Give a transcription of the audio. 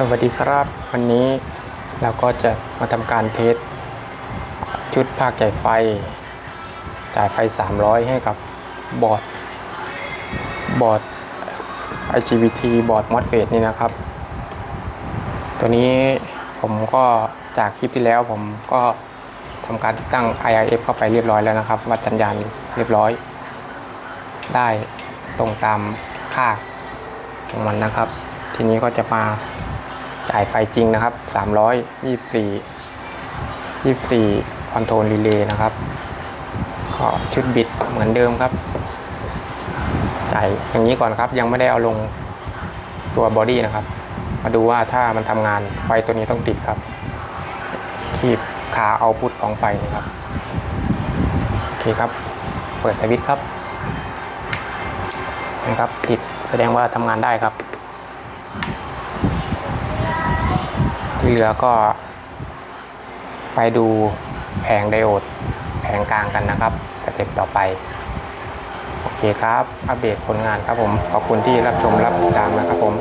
สวัสดีครับ วันนี้เราก็จะมาทำการเทสชุดภาคจ่ายไฟ จ่ายไฟ 300 ให้กับบอร์ดบอร์ด IGBT บอร์ด MOSFET นี่นะครับ ตัวนี้ผมก็จากคลิปที่แล้วผมก็ทำการติดตั้ง IIF เข้าไปเรียบร้อยแล้วนะครับ วัดสัญญาณเรียบร้อย ได้ตรงตามค่าของมันนะครับทีนี้ก็จะมา จ่ายไฟจริงนะครับ 324 24 คอนโทรลรีเลย์นะครับ ก็ชุดบิดเหมือนเดิมครับ จ่ายอย่างนี้ก่อนครับ ยังไม่ได้เอาลงตัวบอดี้นะครับ มาดูว่าถ้ามันทำงานไฟตัวนี้ต้องติดครับ คีบขาเอาพุทของไฟนะครับ โอเคครับ เปิดสวิตช์ครับนะครับติดแสดงว่าทำงานได้ครับ ที่เหลือก็ ไปดูแผงไดโอด แผงกลางกันนะครับสเต็ปต่อไป โอเคครับ อัปเดตผลงานครับผม ขอบคุณที่รับชมรับติดตามนะครับผม